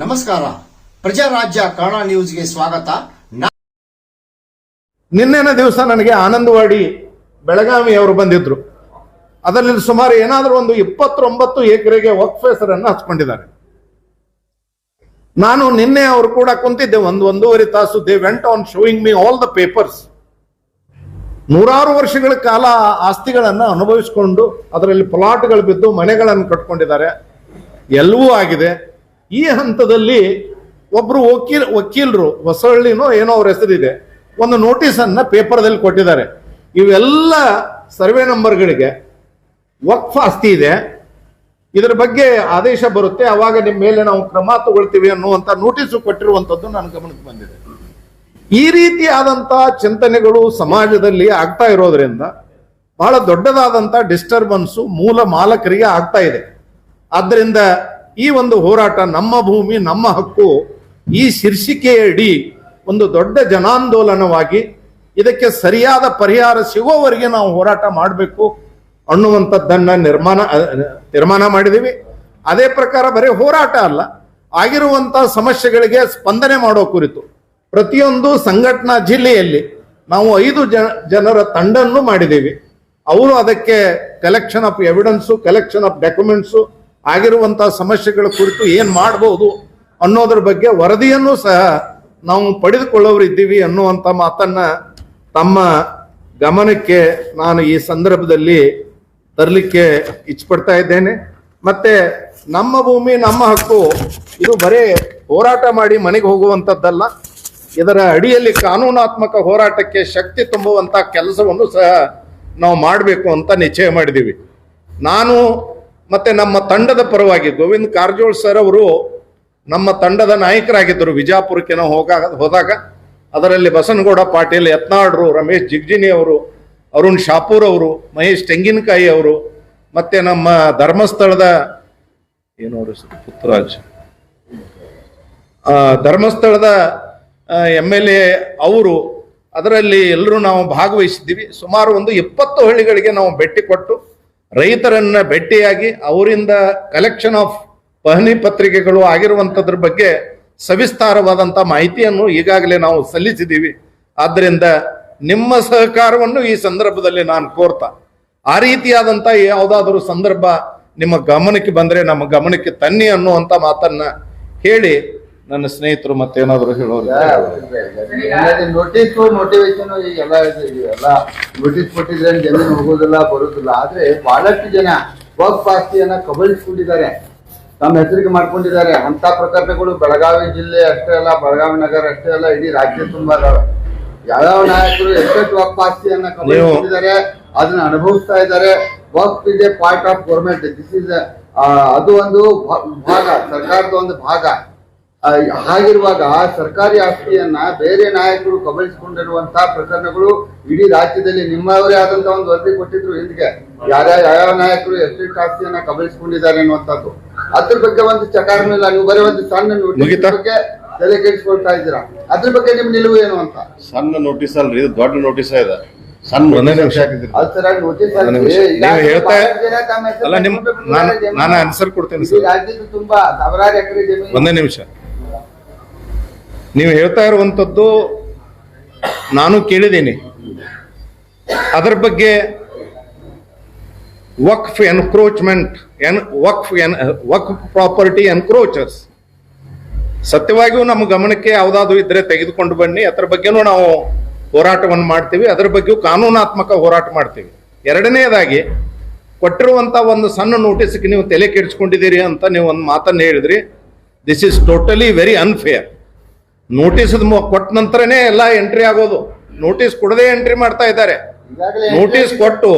ನಮಸ್ಕಾರ. ಪ್ರಜಾರಾಜ್ಯ ಕನ್ನಡ ನ್ಯೂಸ್ಗೆ ಸ್ವಾಗತ. ನಿನ್ನೆನ ದಿವಸ ನನಗೆ ಆನಂದವಾಡಿ ಬೆಳಗಾವಿ ಅವರು ಬಂದಿದ್ರು. ಅದರಲ್ಲಿ ಸುಮಾರು ಏನಾದರೂ ಒಂದು ಇಪ್ಪತ್ತೊಂಬತ್ತು ಎಕರೆಗೆ ವಕ್ಫ್ ಹೆಸರನ್ನು ಹಚ್ಕೊಂಡಿದ್ದಾರೆ. ನಾನು ನಿನ್ನೆ ಅವರು ಕೂಡ ಕುಂತಿದ್ದೆ ಒಂದು ಒಂದೂವರೆ ತಾಸು. They went on showing me all the papers ನೂರಾರು ವರ್ಷಗಳ ಕಾಲ ಆಸ್ತಿಗಳನ್ನು ಅನುಭವಿಸಿಕೊಂಡು ಅದರಲ್ಲಿ ಪ್ಲಾಟ್ಗಳು ಬಿದ್ದು ಮನೆಗಳನ್ನು ಕಟ್ಕೊಂಡಿದ್ದಾರೆ. ಎಲ್ಲವೂ ಆಗಿದೆ. ಈ ಹಂತದಲ್ಲಿ ಒಬ್ರು ವಕೀಲ್, ವಕೀಲರು ಹೊಸಳ್ಳಿನೋ ಏನೋ ಅವ್ರ ಹೆಸರಿದೆ, ಒಂದು ನೋಟಿಸ್ ಅನ್ನ ಪೇಪರ್ದಲ್ಲಿ ಕೊಟ್ಟಿದ್ದಾರೆ. ಇವೆಲ್ಲ ಸರ್ವೆ ನಂಬರ್ಗಳಿಗೆ ವಕ್ಫ್ ಆಸ್ತಿ ಇದೆ. ಇದರ ಬಗ್ಗೆ ಆದೇಶ ಬರುತ್ತೆ. ಅವಾಗ ನಿಮ್ಮ ಮೇಲೆ ನಾವು ಕ್ರಮ ತಗೊಳ್ತೀವಿ ಅನ್ನುವಂತ ನೋಟಿಸು ಕೊಟ್ಟಿರುವಂತದ್ದು ನನ್ನ ಗಮನಕ್ಕೆ ಬಂದಿದೆ. ಈ ರೀತಿಯಾದಂತ ಚಿಂತನೆಗಳು ಸಮಾಜದಲ್ಲಿ ಆಗ್ತಾ ಇರೋದ್ರಿಂದ ಬಹಳ ದೊಡ್ಡದಾದಂತ ಡಿಸ್ಟರ್ಬನ್ಸು ಮೂಲ ಮಾಲಕರಿಗೆ ಆಗ್ತಾ ಇದೆ. ಆದ್ದರಿಂದ ಈ ಒಂದು ಹೋರಾಟ ನಮ್ಮ ಭೂಮಿ, ನಮ್ಮ ಹಕ್ಕು, ಈ ಶೀರ್ಷಿಕೆಯಡಿ ಒಂದು ದೊಡ್ಡ ಜನಾಂದೋಲನವಾಗಿ ಇದಕ್ಕೆ ಸರಿಯಾದ ಪರಿಹಾರ ಸಿಗೋವರೆಗೆ ನಾವು ಹೋರಾಟ ಮಾಡಬೇಕು ಅನ್ನುವಂಥದ್ದನ್ನ ನಿರ್ಮಾಣ ನಿರ್ಮಾಣ ಮಾಡಿದೀವಿ ಅದೇ ಪ್ರಕಾರ ಬರೀ ಹೋರಾಟ ಅಲ್ಲ, ಆಗಿರುವಂಥ ಸಮಸ್ಯೆಗಳಿಗೆ ಸ್ಪಂದನೆ ಮಾಡೋ ಕುರಿತು ಪ್ರತಿಯೊಂದು ಸಂಘಟನಾ ಜಿಲ್ಲೆಯಲ್ಲಿ ನಾವು ಐದು ಜನ ಜನರ ತಂಡನ್ನು ಮಾಡಿದ್ದೀವಿ. ಅವರು ಅದಕ್ಕೆ collection of evidence collection of documents ಆಗಿರುವಂತಹ ಸಮಸ್ಯೆಗಳ ಕುರಿತು ಏನ್ ಮಾಡಬಹುದು ಅನ್ನೋದ್ರ ಬಗ್ಗೆ ವರದಿಯನ್ನು ಸಹ ನಾವು ಪಡೆದುಕೊಳ್ಳೋರು ಇದ್ದೀವಿ ಅನ್ನುವಂಥ ಮಾತನ್ನ ತಮ್ಮ ಗಮನಕ್ಕೆ ನಾನು ಈ ಸಂದರ್ಭದಲ್ಲಿ ತರಲಿಕ್ಕೆ ಇಚ್ಛಪಡ್ತಾ ಇದ್ದೇನೆ. ಮತ್ತೆ ನಮ್ಮ ಭೂಮಿ, ನಮ್ಮ ಹಕ್ಕು, ಇದು ಬರೇ ಹೋರಾಟ ಮಾಡಿ ಮನೆಗೆ ಹೋಗುವಂಥದ್ದಲ್ಲ ಇದರ ಅಡಿಯಲ್ಲಿ ಕಾನೂನಾತ್ಮಕ ಹೋರಾಟಕ್ಕೆ ಶಕ್ತಿ ತುಂಬುವಂತ ಕೆಲಸವನ್ನು ಸಹ ನಾವು ಮಾಡಬೇಕು ಅಂತ ನಿಶ್ಚಯ ಮಾಡಿದ್ದೀವಿ. ನಾನು ಮತ್ತೆ ನಮ್ಮ ತಂಡದ ಪರವಾಗಿ ಗೋವಿಂದ್ ಕಾರಜೋಳ್ ಸರ್ ಅವರು ನಮ್ಮ ತಂಡದ ನಾಯಕರಾಗಿದ್ದರು. ವಿಜಾಪುರಕ್ಕೆ ನಾವು ಹೋಗ ಹೋದಾಗ ಅದರಲ್ಲಿ ಬಸನಗೌಡ ಪಾಟೀಲ್ ಯತ್ನಾಡ್ರು ರಮೇಶ್ ಜಿಗ್ಜಿನಿ ಅವರು, ಅರುಣ್ ಶಾಪೂರ್ ಅವರು, ಮಹೇಶ್ ತೆಂಗಿನಕಾಯಿ ಅವರು, ಮತ್ತೆ ನಮ್ಮ ಧರ್ಮಸ್ಥಳದ ಏನು ಪುತ್ರರಾಜ್ ಧರ್ಮಸ್ಥಳದ ಎಂ ಎಲ್ ಎ ಅವರು, ಅದರಲ್ಲಿ ಎಲ್ಲರೂ ನಾವು ಭಾಗವಹಿಸಿದ್ದೀವಿ. ಸುಮಾರು ಒಂದು ಇಪ್ಪತ್ತು ಹಳ್ಳಿಗಳಿಗೆ ನಾವು ಭೇಟಿ ಕೊಟ್ಟು ರೈತರನ್ನ ಭೇಟಿಯಾಗಿ ಅವರಿಂದ ಕಲೆಕ್ಷನ್ ಆಫ್ ಪಹಣಿ ಪತ್ರಿಕೆಗಳು ಆಗಿರುವಂಥದ್ರ ಬಗ್ಗೆ ಸವಿಸ್ತಾರವಾದಂಥ ಮಾಹಿತಿಯನ್ನು ಈಗಾಗಲೇ ನಾವು ಸಲ್ಲಿಸಿದ್ದೀವಿ. ಆದ್ದರಿಂದ ನಿಮ್ಮ ಸಹಕಾರವನ್ನು ಈ ಸಂದರ್ಭದಲ್ಲಿ ನಾನು ಕೋರ್ತಾ. ಆ ರೀತಿಯಾದಂಥ ಯಾವುದಾದರೂ ಸಂದರ್ಭ ನಿಮ್ಮ ಗಮನಕ್ಕೆ ಬಂದರೆ ನಮ್ಮ ಗಮನಕ್ಕೆ ತನ್ನಿ ಅನ್ನುವಂಥ ಮಾತನ್ನ ಹೇಳಿ ನನ್ನ ಸ್ನೇಹಿತರು ಮತ್ತೇನಾದರೂ ಹೇಳೋರು ನೋಟಿಸ್ ಮೋಟಿವೇಶನ್ ಎಲ್ಲ ಎಲ್ಲ ನೋಟಿಸ್ ಕೊಟ್ಟಿದ್ರೆ ಜಮೀನು ಹೋಗೋದಿಲ್ಲ ಬರೋದಿಲ್ಲ. ಆದ್ರೆ ಬಹಳಷ್ಟು ಜನ ವರ್ಕ್ ಆಸ್ತಿಯನ್ನ ಕಬಳಿಸ್ಕೊಂಡಿದ್ದಾರೆ. ತಮ್ಮ ಹೆಸರಿಗೆ ಮಾಡ್ಕೊಂಡಿದ್ದಾರೆ. ಅಂತ ಪ್ರಕರಣಗಳು ಬೆಳಗಾವಿ ಜಿಲ್ಲೆ ಅಷ್ಟೇ ಅಲ್ಲ ಬೆಳಗಾವಿ ನಗರ ಅಷ್ಟೇ ಅಲ್ಲ ಇಡೀ ರಾಜ್ಯ ತುಂಬಾ ಅದಾವೆ. ಯಾವ್ಯಾವ ನಾಯಕರು ಎಷ್ಟೆಷ್ಟು ವರ್ಕ್ ಆಸ್ತಿಯನ್ನ ಕಬಳಿಸ್ಕೊಂಡಿದ್ದಾರೆ ಅದನ್ನ ಅನುಭವಿಸ್ತಾ ಇದ್ದಾರೆ. Work is a part of government this is ಅದು ಒಂದು ಭಾಗ ಸರ್ಕಾರದ ಒಂದು ಭಾಗ. ಹಾಗಿರುವಾಗ ಸರ್ಕಾರಿ ಆಸ್ತಿಯನ್ನ ಬೇರೆ ನಾಯಕರು ಕಬಳಿಸಿಕೊಂಡಿರುವಂತಹ ಪ್ರಕರಣಗಳು ಇಡೀ ರಾಜ್ಯದಲ್ಲಿ ನಿಮ್ಮವರೇ ಆದಂತಹ ಒಂದು ವರದಿ ಕೊಟ್ಟಿದ್ರು ಹಿಂದಿಗೆ ಯಾರ್ಯಾವ ಯಾವ ನಾಯಕರು ಎಸ್ಟೇಟ್ ಆಸ್ತಿಯನ್ನ ಕಬಳಿಸಿಕೊಂಡಿದ್ದಾರೆ ಅನ್ನುವಂಥದ್ದು. ಅದ್ರ ಬಗ್ಗೆ ಒಂದು ಚಕಾರನೂ ಇಲ್ಲ. ನೀವು ಬರೀ ಒಂದು ಸಣ್ಣ ನೋಟಿಸ್? ಬಗ್ಗೆ ತಲೆ ಕೆಡಿಸ್ಕೊಳ್ತಾ ಇದ್ದೀರಾ? ಅದ್ರ ಬಗ್ಗೆ ನಿಮ್ ನಿಲುವು ಏನು ಅಂತ? ಸಣ್ಣ ನೋಟಿಸ್ ಅಲ್ರಿ. ಇದು ದೊಡ್ಡ ನೋಟಿಸ್ ಇದೆ. ಸಣ್ಣ ನಾನು ನಾನು ಆನ್ಸರ್ ಕೊಡ್ತೇನೆ ಒಂದೇ ನಿಮಿಷ. ನೀವು ಹೇಳ್ತಾ ಇರುವಂಥದ್ದು ನಾನು ಕೇಳಿದ್ದೀನಿ. ಅದರ ಬಗ್ಗೆ ವಕ್ಫ್ ಎನ್ಕ್ರೋಚ್ಮೆಂಟ್, ಎನ್, ವಕ್ಫ್ ಎನ್, ವಕ್ಫ್ ಪ್ರಾಪರ್ಟಿ ಎನ್ಕ್ರೋಚರ್ಸ್. ಸತ್ಯವಾಗಿಯೂ ನಮ್ಮ ಗಮನಕ್ಕೆ ಯಾವುದಾದ್ರು ಇದ್ರೆ ತೆಗೆದುಕೊಂಡು ಬನ್ನಿ. ಅದರ ಬಗ್ಗೆನೂ ನಾವು ಹೋರಾಟವನ್ನು ಮಾಡ್ತೀವಿ. ಅದರ ಬಗ್ಗೆಯೂ ಕಾನೂನಾತ್ಮಕ ಹೋರಾಟ ಮಾಡ್ತೀವಿ. ಎರಡನೇದಾಗಿ, ಕೊಟ್ಟಿರುವಂತ ಒಂದು ಸಣ್ಣ ನೋಟಿಸ್ಗೆ ನೀವು ತಲೆ ಕೆಡಿಸ್ಕೊಂಡಿದ್ದೀರಿ ಅಂತ ನೀವು ಒಂದು ಮಾತನ್ನು ಹೇಳಿದ್ರಿ. This is totally very unfair notice ಕೊಟ್ಟ ನಂತರನೇ ಎಲ್ಲ ಎಂಟ್ರಿ ಆಗೋದು. ನೋಟಿಸ್ ಕೊಡದೆ ಎಂಟ್ರಿ ಮಾಡ್ತಾ ಇದ್ದಾರೆ. ನೋಟಿಸ್ ಕೊಟ್ಟು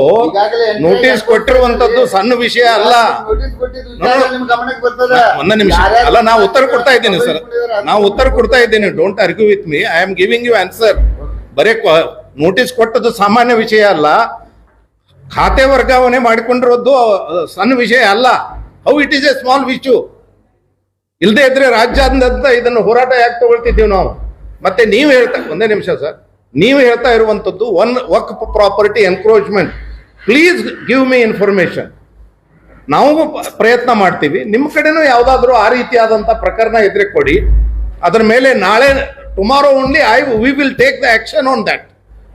ನೋಟಿಸ್ ಕೊಟ್ಟಿರುವಂತದ್ದು ಸಣ್ಣ ವಿಷಯ ಅಲ್ಲ. ಒಂದ ನಿಮಿಷ. ಅಲ್ಲ ನಾವು ಉತ್ತರ ಕೊಡ್ತಾ ಇದ್ದೀನಿ ಸರ್. ನಾವು ಉತ್ತರ ಕೊಡ್ತಾ ಇದ್ದೀನಿ. Don't argue with me I am giving you answer ಬರೇ ನೋಟಿಸ್ ಕೊಟ್ಟದ್ದು ಸಾಮಾನ್ಯ ವಿಷಯ ಅಲ್ಲ. ಖಾತೆ ವರ್ಗಾವಣೆ ಮಾಡಿಕೊಂಡಿರೋದು ಸಣ್ಣ ವಿಷಯ ಅಲ್ಲ. How it is a small issue ಇಲ್ಲದೆ ಇದ್ರೆ ರಾಜ್ಯಾದ್ಯಂತ ಇದನ್ನು ಹೋರಾಟ ಯಾಕೆ ತಗೊಳ್ತಿದ್ದೀವಿ ನಾವು? ಮತ್ತೆ ನೀವು ಹೇಳ್ತಾ ಒಂದೇ ನಿಮಿಷ ಸರ್. ನೀವು ಹೇಳ್ತಾ ಇರುವಂತದ್ದು one waqf property encroachment. Please give me information ನಾವು ಪ್ರಯತ್ನ ಮಾಡ್ತೀವಿ. ನಿಮ್ಮ ಕಡೆನೂ ಯಾವುದಾದ್ರೂ ಆ ರೀತಿಯಾದಂಥ ಪ್ರಕರಣ ಇದ್ರೆ ಕೊಡಿ. ಅದರ ಮೇಲೆ ನಾಳೆ tomorrow only I we will take the action on that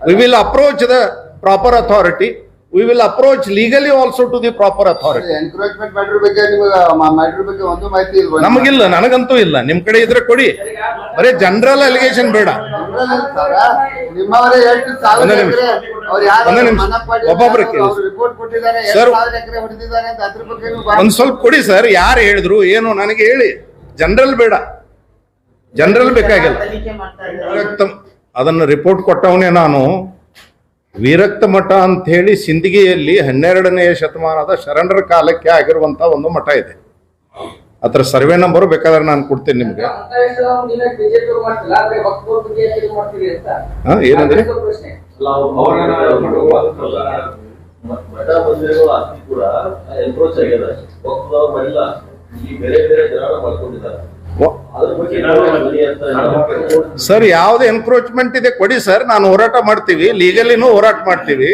we will approach the proper authority we will approach legally also to the proper authority encroachment matter ಬಗ್ಗೆ ನಿಮಗೆ ಒಂದು ಮಾಹಿತಿ ಇಲ್ವಾ ನಮಗಿಲ್ಲ ನನಗಂತೂ ಇಲ್ಲ. ನಿಮ್ ಕಡೆ ಇದ್ರೆ ಕೊಡಿ. ಬರೀ ಜನರಲ್ ಅಲಿಗೇಷನ್ ಬೇಡ. ಒಂದೇ ಸ್ವಲ್ಪ ಕೊಡಿ ಸರ್ ಯಾರು ಹೇಳಿದ್ರು ಏನು ನನಗೆ ಹೇಳಿ. ಜನರಲ್ ಬೇಡ. ಜನರಲ್ ಬೇಕಾಗಿಲ್ಲ. ಅದನ್ನ ರಿಪೋರ್ಟ್ ಕೊಟ್ಟವನೇ ನಾನು. ವಿರಕ್ತ ಮಠ ಅಂತ ಹೇಳಿ ಸಿಂದಗಿಯಲ್ಲಿ ಹನ್ನೆರಡನೆಯ ಶತಮಾನದ ಶರಣರ ಕಾಲಕ್ಕೆ ಆಗಿರುವಂತ ಒಂದು ಮಠ ಇದೆ. ಅದರ ಸರ್ವೆ ನಂಬರ್ ಬೇಕಾದ್ರೆ ನಾನು ಕೊಡ್ತೀನಿ ನಿಮ್ಗೆ. ಬಿಜೆಪಿ ಮಾಡ್ತಿಲ್ಲ ಆದ್ರೆ ವಕ್ಫ್ ಬಗ್ಗೆ ಯಾಕೆ ಇದು ಮಾಡ್ತೀರಿ ಅಂತ ಹಾ, ಏನಂದ್ರೆ? ಅದು ಪ್ರಶ್ನೆ ಮಠ ಮಂದಿರಗಳ ಆಸ್ತಿ ಕೂಡ ಸರ್ ಯಾವ್ದು ಎನ್ಕ್ರೋಚ್ಮೆಂಟ್ ಇದೆ ಕೊಡಿ ಸರ್ ನಾನು ಹೋರಾಟ ಮಾಡ್ತೀವಿ. ಲೀಗಲಿನೂ ಹೋರಾಟ ಮಾಡ್ತೀವಿ.